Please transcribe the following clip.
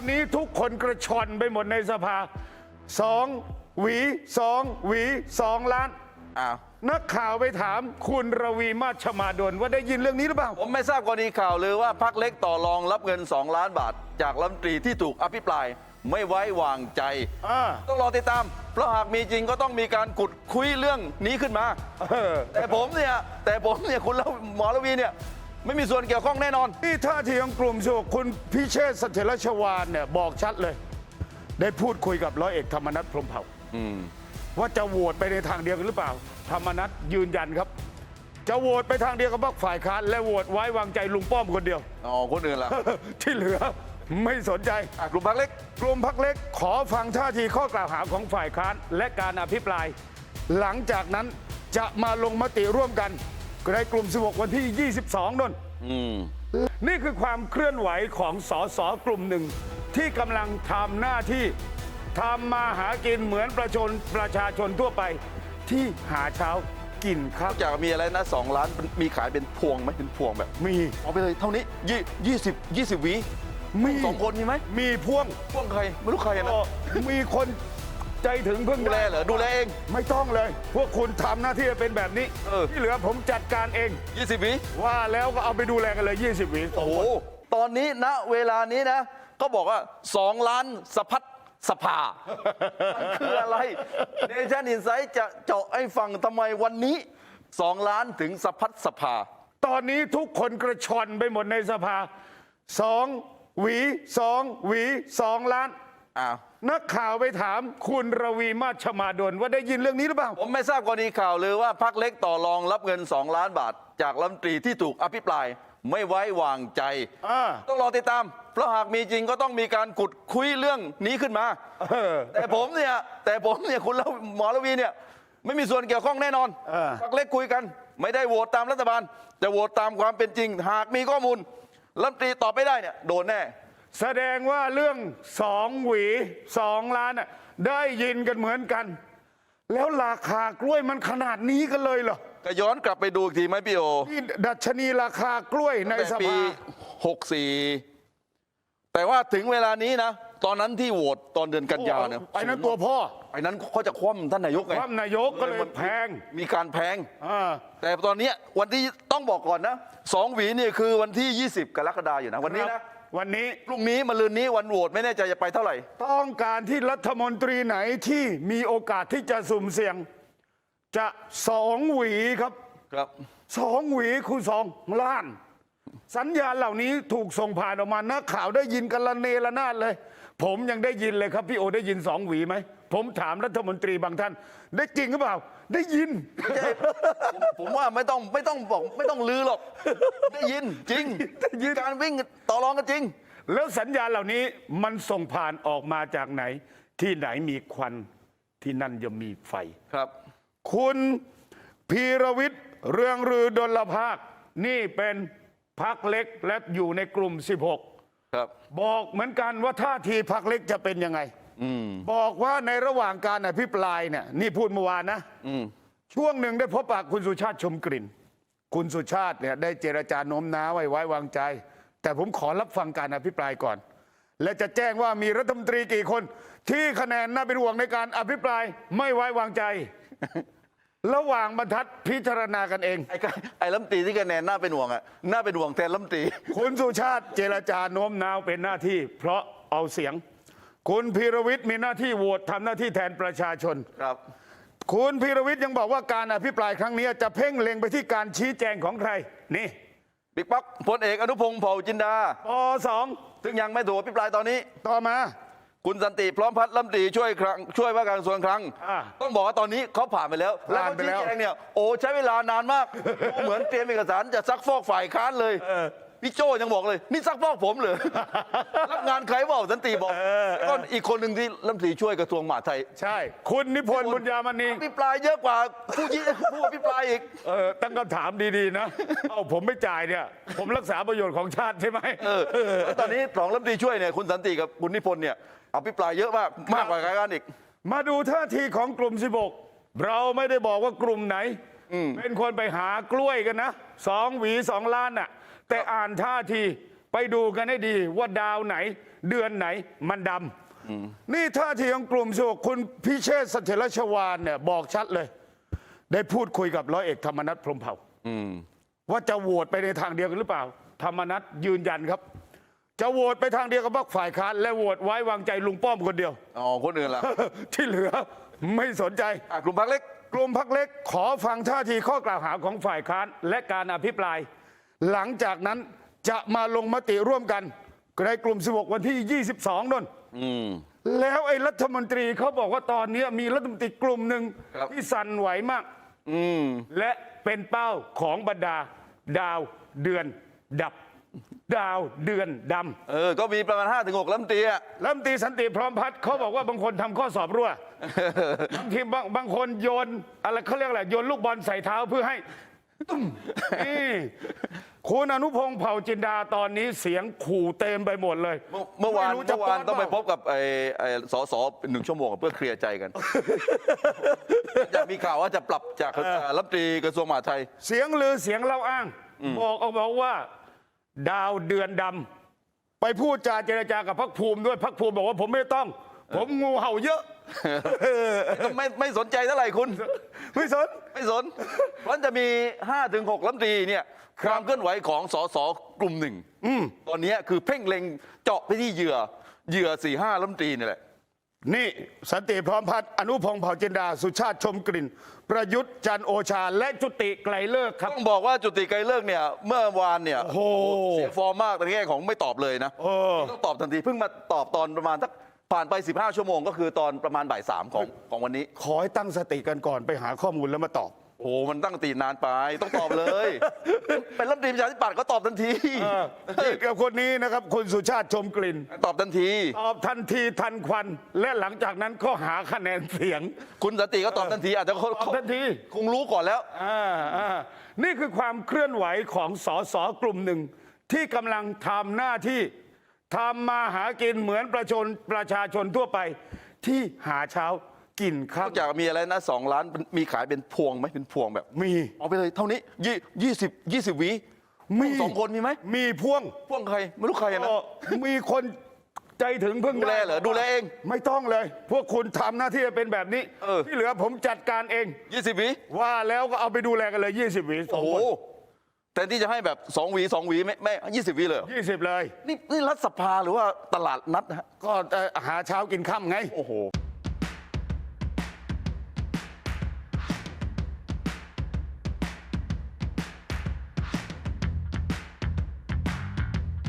อนนี้ทุกคนกระชอนไปหมดในสภาสองหวีสองหวีสองล้าน อ้าว นักข่าวไปถามคุณระวีมาชมาดลว่าได้ยินเรื่องนี้หรือเปล่า ผมไม่ทราบกรณีข่าวเลยว่าพักเล็กต่อรองรับเงิน 2 ล้านบาท จากรัฐมนตรีที่ถูกอภิปรายไม่ไว้วางใจ อ่า ต้องรอติดตาม เพราะหากมีจริงก็ต้องมีการขุดคุยเรื่องนี้ขึ้นมาเออแต่ผมเนี่ย แต่ผมเนี่ย คุณละหมอระวีเนี่ย ไม่มีส่วนเกี่ยวข้องแน่นอน นี่ท่าทีของกลุ่มสุขคุณพิเชษฐ์เสถียรชวานเนี่ยบอกชัดเลย ได้พูดคุยกับร้อยเอกธรรมนัฐพรหมเผ่าอืมว่าจะโหวตไปในทางเดียวกันหรือเปล่า ธรรมนัฐยืนยันครับ จะโหวตไปทางเดียวกับพรรคฝ่ายค้านและโหวตไว้วางใจลุงป้อมคนเดียว อ๋อคนอื่นล่ะที่เหลือไม่สนใจ อะกลุ่มพักเล็ก กลุ่มพักเล็กขอฟังท่าทีข้อกล่าวหาของฝ่ายค้านและการอภิปราย หลังจากนั้นจะมาลงมติร่วมกัน ในกลุ่ม 16 วันที่ 22นนอืมนี่คือความเคลื่อนไหวของสสกลุ่มหนึ่ง ที่กำลังทำหน้าที่ทำมาหากินเหมือนประชนประชาชนทั่วไป ที่หาเช้ากินข้าวนอกจากมีอะไรนะสองล้านมีขายเป็นพวงไหมเป็นพวงแบบมีเอาไปเลยเท่านี้ยี่ยี่สิบยี่สิบหวีมีสองคนมีไหมมีพ่วงพวงใครไม่รู้ใครนะก็มีคน ใจถึงเพิ่งดูแลเหรอดูแลเองไม่ต้องเลย พวกคุณทำหน้าที่เป็นแบบนี้เออ ที่เหลือผมจัดการเองยี่สิบหวีว่าแล้วก็เอาไปดูแลกันเลย 20หวีโอ้โหตอนนี้ณเวลานี้นะ ก็บอกว่าสองล้านสะพัดสภา มันคืออะไรเนชั่นอินไซต์จะเจาะให้ฟังทำไมวันนี้สองล้านถึงสะพัดสภา ตอนนี้ทุกคนกระชอนไปหมดในสภาสองหวีสองหวีสองล้าน อ้าวนักข่าวไปถามคุณระวีมาชมาดลว่าได้ยินเรื่องนี้หรือเปล่า ผมไม่ทราบกรณีข่าวเลยว่าพักเล็กต่อรองรับเงิน 2 ล้านบาท จากรัฐมนตรีที่ถูกอภิปรายไม่ไว้วางใจ อ่า ต้องรอติดตาม เพราะหากมีจริงก็ต้องมีการขุดคุยเรื่องนี้ขึ้นมา เออ แต่ผมเนี่ยแต่ผมเนี่ยคุณละหมอระวีเนี่ยไม่มีส่วนเกี่ยวข้องแน่นอนเออ พักเล็กคุยกัน ไม่ได้โหวตตามรัฐบาล จะโหวตตามความเป็นจริง หากมีข้อมูลรัฐมนตรีตอบไม่ได้เนี่ยโดนแน่ แสดงว่าเรื่องสองหวีสองล้านน่ะได้ยินกันเหมือนกัน แล้วราคากล้วยมันขนาดนี้กันเลยเหรอก็ย้อนกลับไปดูอีกทีไหมพี่โอที่ดัชนีราคากล้วยในแต่สปีภา64 แต่ว่าถึงเวลานี้นะ ตอนนั้นที่โหวตตอนเดือนกันยาเนี่ยไอ้นั้นตัวพ่อไอ้นั้นเขาจะคว่ำท่านนายกไง ความนายกก็เลยแพงมีการแพง อ่า แต่ตอนเนี้ยวันที่ต้องบอกก่อนนะสองหวีนี่คือวันที่ 20 กรกฎาอยู่นะ วันนี้ครันะบ วันนี้พรุ่งนี้มะรืนนี้วันโหวตไม่แน่ใจจะไปเท่าไหร่ ต้องการที่รัฐมนตรีไหนที่มีโอกาสที่จะสุ่มเสี่ยง จะสองหวีครับครับสองหวีคือสองล้าน สัญญาณเหล่านี้ถูกส่งผ่านออกมานักข่าวได้ยินกันละเนระนาดเลย ผมยังได้ยินเลยครับพี่โอได้ยินสองหวีไหม ผมถามรัฐมนตรีบางท่าน ได้จริงหรือเปล่า ได้ยิน ผมผมว่าไม่ต้องไม่ต้องบอกไม่ต้องลือหรอก ได้ยินจริงได้ยิน การวิ่งต่อรองกันจริง แล้วสัญญาณเหล่านี้มันส่งผ่านออกมาจากไหน ที่ไหนมีควันที่นั่นจะมีไฟ ครับ คุณพีรวิทย์เรืองรือดลภาค นี่เป็น พักเล็กและอยู่ในกลุ่ม 16 ครับ บอกเหมือนกันว่าท่าทีพักเล็กจะเป็นยังไงบอกว่าในระหว่างการอภิปรายเนี่ยนี่พูดเมื่อวานนะอืมช่วงหนึ่งได้พบปะคุณสุชาติชมกลิ่น คุณสุชาติเนี่ยได้เจรจาโน้มน้าวไว้ไว้วางใจ แต่ผมขอรับฟังการอภิปรายก่อน และจะแจ้งว่ามีรัฐมนตรีกี่คน ที่คะแนนน่าเป็นห่วงในการอภิปรายไม่ไว้วางใจ ระหว่างบรรทัดพิจารณากันเอง ไอ้กไอ้ลำตรีที่คะแนนน่าเป็นห่วงอะน่าเป็นห่วงแทนลำตรีคุณสุชาติเจรจาโน้มน้าวเป็นหน้าที่ เพราะเอาเสียง คุณพีรวิทย์มีหน้าที่โหวตทำหน้าที่แทนประชาชน ครับ คุณพีรวิทย์ยังบอกว่าการอภิปรายครั้งนี้จะเพ่งเล็งไปที่การชี้แจงของใคร นี่บิ๊กป๊อกพลเอกอนุพงศ์เผ่าจินดาปสองซึ่งยังไม่ถูกอภิปรายตอนนี้ ต่อมา คุณสันติพร้อมพัฒน์ลำตรีช่วยครั้งช่วยว่าการกระทรวงคลังอ่าต้องบอกว่าตอนนี้เขาผ่านไปแล้ว แล้วผ่านเขาไปแล้ชี้ว แจงเนี่ยโอ้ใช้เวลานานมาก เหมือนเตรียมเอกสารจะซักฟอกฝ่ายค้านเลย พี่โจยังบอกเลย นี่ซักฟอกผมเลยรับงานใครเปล่าสันติบอกก็อีกคนหนึ่งที่ลำตรีช่วยกระทรวงมหาดไทยใช่ คุณนิพนธ์บุญญามณีอภิปรายเยอะกว่าผู้ยี่ผู้อภิปรายอีก เออตั้งคำถามดีๆนะ เอาผมไม่จ่ายเนี่ย ผมรักษาประโยชน์ของชาติใช่ไหมเออแล้วตอนนี้สองลำตรีช่วยเนี่ยคุณสันติกับคุณนิพนธ์เนี่ยอภิปรายเยอะมากมากกว่าใครกันอีก มาดูท่าทีของกลุ่ม 16 เราไม่ได้บอกว่ากลุ่มไหน เป็นคนไปหากล้วยกันนะสองหวีสองล้านน่ะ แต่อ่านท่าทีไปดูกันให้ดีว่าดาวไหน เดือนไหนมันดำนี่ท่าทีของกลุ่มสุคุณพิเชษฐ์เสถียรชวานเนี่ยบอกชัดเลย ได้พูดคุยกับร้อยเอกธรรมนัฐพรหมเผ่าอืมว่าจะโหวตไปในทางเดียวกันหรือเปล่า ธรรมนัฐยืนยันครับจะโหวตไปทางเดียวกับพรรคฝ่ายค้านและโหวตไว้วางใจลุงป้อมคนเดียว อ๋อ คนอื่นล่ะ ที่เหลือไม่สนใจอะกลุ่มพักเล็ก กลุ่มพักเล็กขอฟังท่าทีข้อกล่าวหาของฝ่ายค้านและการอภิปราย หลังจากนั้นจะมาลงมติร่วมกันในกลุ่ม 16 วันที่ 22นนอืมแล้วไอ้รัฐมนตรีเขาบอกว่าตอนนี้มีรัฐมนตรีกลุ่มหนึ่งครับที่สั่นไหวมากอืมและเป็นเป้าของบรรดา ดาวเดือนดับ ดาวเดือนดำเออ ก็มีประมาณ5้าถึงหกลำตีอะรัฐมนตรีสันติพร้อมพัฒน์เขาบอกว่าบางคนทำข้อสอบรั่วบางทีบางบางคนโยนอะไรเขาเรียกอะไรโยนลูกบอลใส่เท้าเพื่อให้ตุ้มนี่ คุณอนุพงศ์เผ่าจินดาตอนนี้เสียงขู่เต็มไปหมดเลยเมื่อเมื่อวานไรู้จะเมื่อวานป้ต้องไปเปพล่าบกับไอ้ไอ้สสหนึ่งชั่วโมงเพื่อเคลียร์ใจกัน อยากมีข่าวว่าจะปรับจากรัฐมนตรีกระทรวงมหาดไทย เสียงลือเสียงเล่าอ้าง บอกเอาบอกว่า ดาวเดือนดำไปพูดจาเจรจากับพักภูมิด้วยพักภูมิบอกว่าผมไม่ต้อง ผมงูเห่าเยอะ ไม่ไม่สนใจเท่าไหร่คุณ ไม่สน ไม่สนเพราะจะมี5ถึง6ลำตรีเนี่ยความเคลื่อนไหวของสสกลุ่มหนึ่งตอนนี้คือเพ่งเล็งเจาะไปที่เหยื่อ เหยื่อ4ี่ห้าลำตรีนี่แหละ นี่สันติพร้อมพัฒน์อนุพงศ์เผ่าจินดา สุชาติชมกลิ่น ประยุทธ์จันทร์โอชา และจุติไกลเลิกครับ ต้องบอกว่าจุติไกลเลิกเนี่ย เมื่อวานเนี่ยโอ้โห เสียฟอร์มมากในแง่ของไม่ตอบเลยนะ เออ ต้องตอบทันทีเพิ่งมาตอบตอนประมาณสัก ผ่านไป 15 ชั่วโมงก็คือตอนประมาณบ่ายสามของของวันนี้ ขอให้ตั้งสติกันก่อนไปหาข้อมูลแล้วมาตอบ โอ้โหมันตั้งตีนานไปต้องตอบเลย เป็นรัฐมนตรีประชาธิปัตย์ก็ตอบทันทีนี่กับคนนี้นะครับคุณสุชาติชมกลิ่น ตอบทันที ตอบทันทีทันควัน และหลังจากนั้นก็หาคะแนนเสียง คุณสนติก็ตอบทันที อาจจะเขาตอบทันทีคงรู้ก่อนแล้วอ่าอ่านี่คือความเคลื่อนไหวของสสกลุ่มหนึ่งที่กำลังทำหน้าที่ ทำมาหากินเหมือนประชนประชาชนทั่วไป ที่หาเช้ากินนข้าอวกจากมีอะไรนะสองล้านมีขายเป็นพวงไหมเป็นพวงแบบมี เอาไปเลยเท่านี้ยี่ยี่สิบยี่สิบหวีมี สองคนมีไหมมีพ่วงพวงใครไม่รู้ใครนะเออมีคนใจถึงเพิ่งดูแลเหรอดูแลเองไม่ต้องเลย พวกคุณทำหน้าที่เป็นแบบนี้เออ ที่เหลือผมจัดการเอง ยี่สิบหวีว่าแล้วก็เอาไปดูแลกันเลย 20หวีสอโอ้งโหคน แต่ที่จะให้แบบสองหวีสองหวีไม่ไม่ยี่สิบหวีเลยเหรอยี่สิบเลย นี่นี่รัฐสภาหรือว่าตลาดนัดนะฮะก็เอ่อหาเช้ากินค่ำไง โอ้โห